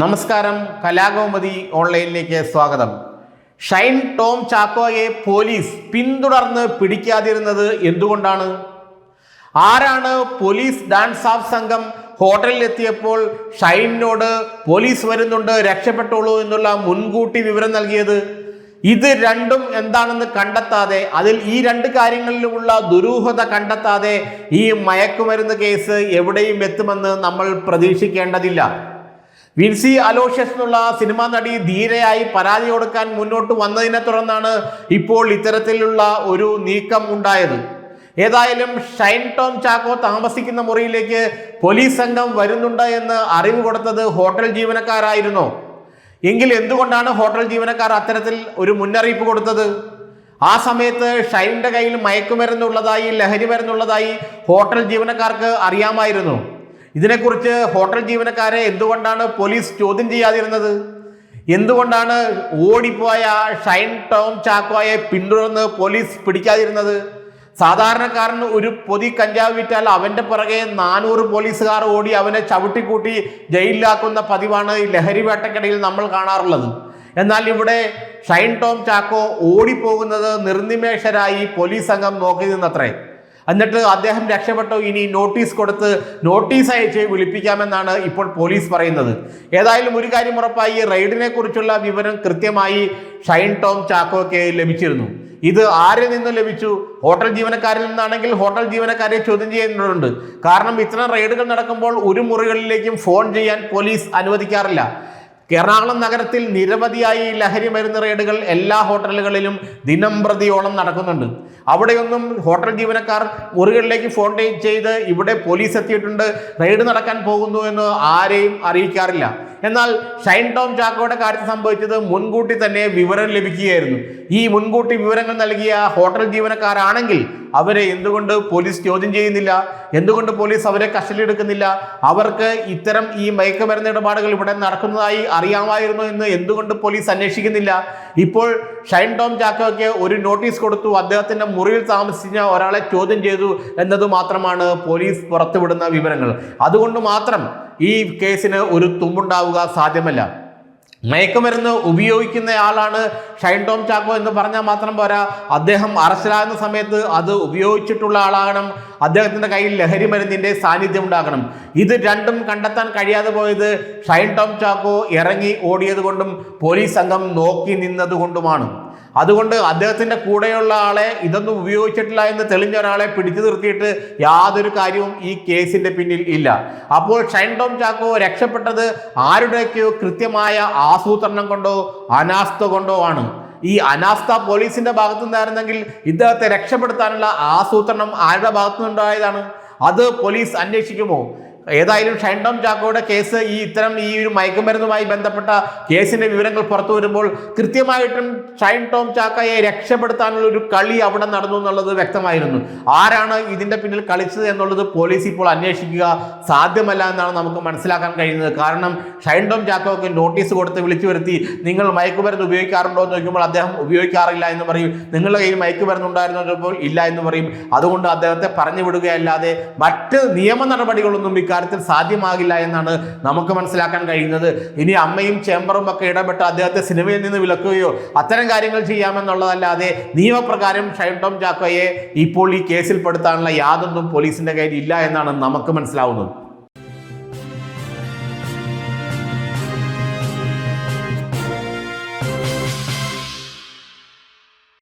നമസ്കാരം. കലാകൗമുദി ഓൺലൈനിലേക്ക് സ്വാഗതം. ഷൈൻ ടോം ചാക്കോയെ പോലീസ് പിന്തുടർന്ന് പിടിക്കാതിരുന്നത് എന്തുകൊണ്ടാണ്? ആരാണ് പോലീസ് ഡാൻസ് ഓഫ് സംഘം ഹോട്ടലിൽ എത്തിയപ്പോൾ ഷൈനിനോട് പോലീസ് വരുന്നുണ്ട് രക്ഷപ്പെട്ടോളൂ എന്നുള്ള മുൻകൂട്ടി വിവരം നൽകിയത്? ഇത് രണ്ടും എന്താണെന്ന് കണ്ടെത്താതെ അതിൽ ഈ രണ്ട് കാര്യങ്ങളിലുമുള്ള ദുരൂഹത കണ്ടെത്താതെ ഈ മയക്കുമരുന്ന് കേസ് എവിടെയും എത്തുമെന്ന് നമ്മൾ പ്രതീക്ഷിക്കേണ്ടതില്ല. വിൻസി അലോഷ്യസ് എന്നുള്ള സിനിമാ നടി ധീരയായി പരാതി കൊടുക്കാൻ മുന്നോട്ട് വന്നതിനെ തുടർന്നാണ് ഇപ്പോൾ ഇത്തരത്തിലുള്ള ഒരു നീക്കം ഉണ്ടായത്. ഏതായാലും ഷൈൻ ടോം ചാക്കോ താമസിക്കുന്ന മുറിയിലേക്ക് പോലീസ് സംഘം വരുന്നുണ്ട് എന്ന് അറിവ് കൊടുത്തത് ഹോട്ടൽ ജീവനക്കാരായിരുന്നോ. എങ്കിൽ എന്തുകൊണ്ടാണ് ഹോട്ടൽ ജീവനക്കാർ അത്തരത്തിൽ ഒരു മുന്നറിയിപ്പ് കൊടുത്തത്? ആ സമയത്ത് ഷൈനിന്റെ കയ്യിൽ മയക്കുമരുന്നുള്ളതായി ലഹരി മരുന്നുള്ളതായി ഹോട്ടൽ ജീവനക്കാർക്ക് അറിയാമായിരുന്നു. ഇതിനെക്കുറിച്ച് ഹോട്ടൽ ജീവനക്കാരെ എന്തുകൊണ്ടാണ് പോലീസ് ചോദ്യം ചെയ്യാതിരുന്നത്? എന്തുകൊണ്ടാണ് ഓടിപ്പോയ ഷൈൻ ടോം ചാക്കോയെ പിന്തുടർന്ന് പോലീസ് പിടിക്കാതിരുന്നത്? സാധാരണക്കാരന് ഒരു പൊതി കഞ്ചാവ് വിറ്റാൽ അവന്റെ പുറകെ നാനൂറ് പോലീസുകാർ ഓടി അവനെ ചവിട്ടിക്കൂട്ടി ജയിലിലാക്കുന്ന പതിവാണ് ഈ ലഹരി വേട്ടക്കിടയിൽ നമ്മൾ കാണാറുള്ളത്. എന്നാൽ ഇവിടെ ഷൈൻ ടോം ചാക്കോ ഓടിപ്പോകുന്നത് നിർനിമേഷരായി പോലീസ് സംഘം നോക്കി നിന്നത്രേ. എന്നിട്ട് അദ്ദേഹം രക്ഷപ്പെട്ടു. ഇനി നോട്ടീസ് കൊടുത്ത് നോട്ടീസ് അയച്ച് വിളിപ്പിക്കാമെന്നാണ് ഇപ്പോൾ പോലീസ് പറയുന്നത്. ഏതായാലും ഒരു കാര്യം ഉറപ്പായി റെയ്ഡിനെ കുറിച്ചുള്ള വിവരം കൃത്യമായി ഷൈൻ ടോം ചാക്കോയ്ക്ക് ലഭിച്ചിരുന്നു. ഇത് ആരിൽ നിന്ന് ലഭിച്ചു? ഹോട്ടൽ ജീവനക്കാരിൽ നിന്നാണെങ്കിൽ ഹോട്ടൽ ജീവനക്കാരെ ചോദ്യം ചെയ്യേണ്ടതുണ്ട്. കാരണം ഇത്തരം റെയ്ഡുകൾ നടക്കുമ്പോൾ ഒരു മുറികളിലേക്കും ഫോൺ ചെയ്യാൻ പോലീസ് അനുവദിക്കാറില്ല. എറണാകുളം നഗരത്തിൽ നിരവധിയായി ലഹരി മരുന്ന് റെയ്ഡുകൾ എല്ലാ ഹോട്ടലുകളിലും ദിനം പ്രതിയോളം നടക്കുന്നുണ്ട്. അവിടെയൊന്നും ഹോട്ടൽ ജീവനക്കാർ മുറികളിലേക്ക് ഫോൺ ചെയ്ത് ഇവിടെ പോലീസ് എത്തിയിട്ടുണ്ട്. റെയ്ഡ് നടക്കാൻ പോകുന്നു എന്ന് ആരെയും അറിയിക്കാറില്ല. എന്നാൽ ഷൈൻ ടോം ചാക്കോയുടെ കാര്യത്തിൽ സംഭവിച്ചത് മുൻകൂട്ടി തന്നെ വിവരം ലഭിക്കുകയായിരുന്നു. ഈ മുൻകൂട്ടി വിവരങ്ങൾ നൽകിയ ഹോട്ടൽ ജീവനക്കാരാണെങ്കിൽ അവരെ എന്തുകൊണ്ട് പോലീസ് ചോദ്യം ചെയ്യുന്നില്ല? എന്തുകൊണ്ട് പോലീസ് അവരെ കസ്റ്റഡിയെടുക്കുന്നില്ല അവർക്ക് ഇത്തരം ഈ മയക്കുമരുന്ന് ഇടപാടുകൾ ഇവിടെ നടക്കുന്നതായി അറിയാമായിരുന്നു എന്ന് എന്തുകൊണ്ട് പോലീസ് അന്വേഷിക്കുന്നില്ല? ഇപ്പോൾ ഷൈൻ ടോം ചാക്കോയ്ക്ക് ഒരു നോട്ടീസ് കൊടുത്തു. അദ്ദേഹത്തിന്റെ മുറിയിൽ താമസിച്ച ഒരാളെ ചോദ്യം ചെയ്തു എന്നത് മാത്രമാണ് പോലീസ് പുറത്തുവിടുന്ന വിവരങ്ങൾ. അതുകൊണ്ട് മാത്രം ഈ കേസിന് ഒരു തുമ്പുണ്ടാവുക സാധ്യമല്ല. മയക്കുമരുന്ന് ഉപയോഗിക്കുന്നയാളാണ് ഷൈൻ ടോം ചാക്കോ എന്ന് പറഞ്ഞാൽ മാത്രം പോരാ. അദ്ദേഹം അറസ്റ്റിലാകുന്ന സമയത്ത് അത് ഉപയോഗിച്ചിട്ടുള്ള ആളാകണം. അദ്ദേഹത്തിന്റെ കയ്യിൽ ലഹരി മരുന്നിന്റെ സാന്നിധ്യം ഉണ്ടാകണം. ഇത് രണ്ടും കണ്ടെത്താൻ കഴിയാതെ പോയത് ഷൈൻ ടോം ചാക്കോ ഇറങ്ങി ഓടിയത് കൊണ്ടും പോലീസ് സംഘം നോക്കി നിന്നത് കൊണ്ടുമാണ് അതുകൊണ്ട് അദ്ദേഹത്തിന്റെ കൂടെയുള്ള ആളെ ഇതൊന്നും ഉപയോഗിച്ചിട്ടില്ല എന്ന് തെളിഞ്ഞ ഒരാളെ പിടിച്ചു നിർത്തിയിട്ട് യാതൊരു കാര്യവും ഈ കേസിന്റെ പിന്നിൽ ഇല്ല. അപ്പോൾ ഷൈൻ ടോം ചാക്കോ രക്ഷപ്പെട്ടത് ആരുടെയൊക്കെയോ കൃത്യമായ ആസൂത്രണം കൊണ്ടോ അനാസ്ഥ കൊണ്ടോ ആണ്. ഈ അനാസ്ഥ പോലീസിന്റെ ഭാഗത്തു നിന്നായിരുന്നെങ്കിൽ ഇദ്ദേഹത്തെ രക്ഷപ്പെടുത്താനുള്ള ആസൂത്രണം ആരുടെ ഭാഗത്തു നിന്നുണ്ടായതാണ്? അത് പോലീസ് അന്വേഷിക്കുമോ? ഏതായാലും ഷൈൻടോം ചാക്കോയുടെ കേസ് ഈ ഇത്തരം ഈ ഒരു മയക്കുമരുന്നുമായി ബന്ധപ്പെട്ട കേസിന്റെ വിവരങ്ങൾ പുറത്തു വരുമ്പോൾ കൃത്യമായിട്ടും ഷൈൻ ടോം ചാക്കയെ രക്ഷപ്പെടുത്താനുള്ള ഒരു കളി അവിടെ നടന്നു എന്നുള്ളത് വ്യക്തമായിരുന്നു. ആരാണ് ഇതിന്റെ പിന്നിൽ കളിച്ചത് എന്നുള്ളത് പോലീസ് ഇപ്പോൾ അന്വേഷിക്കുക സാധ്യമല്ല എന്നാണ് നമുക്ക് മനസ്സിലാക്കാൻ കഴിയുന്നത്. കാരണം ഷൈൻ ടോം ചാക്കോക്ക് നോട്ടീസ് കൊടുത്ത് വിളിച്ചു വരുത്തി നിങ്ങൾ മയക്കുമരുന്ന് ഉപയോഗിക്കാറുണ്ടോ? എന്ന് ചോദിക്കുമ്പോൾ അദ്ദേഹം ഉപയോഗിക്കാറില്ല എന്ന് പറയും. നിങ്ങളുടെ കയ്യിൽ മയക്കുമരുന്ന് ഉണ്ടായിരുന്നു? ചോദിക്കുമ്പോൾ ഇല്ല എന്ന് പറയും. അതുകൊണ്ട് അദ്ദേഹത്തെ പറഞ്ഞു വിടുകയല്ലാതെ മറ്റ് നിയമ നടപടികളൊന്നും ഇക്കാര്യത്തിൽ സാധ്യമാകില്ല എന്നാണ് നമുക്ക് മനസ്സിലാക്കാൻ കഴിയുന്നത്. ഇനി അമ്മയും ചേംബറും ഒക്കെ ഇടപെട്ട് അദ്ദേഹത്തെ സിനിമയിൽ നിന്ന് വിലക്കുകയോ അത്തരം കാര്യങ്ങൾ ചെയ്യാമെന്നുള്ളതല്ലാതെ നിയമപ്രകാരം ഷൈൻ ടോം ചാക്കോയെ ഇപ്പോൾ ഈ കേസിൽ പെടുത്താനുള്ള യാതൊന്നും പോലീസിന്റെ കയ്യിൽ ഇല്ല എന്നാണ് നമുക്ക് മനസ്സിലാവുന്നത്.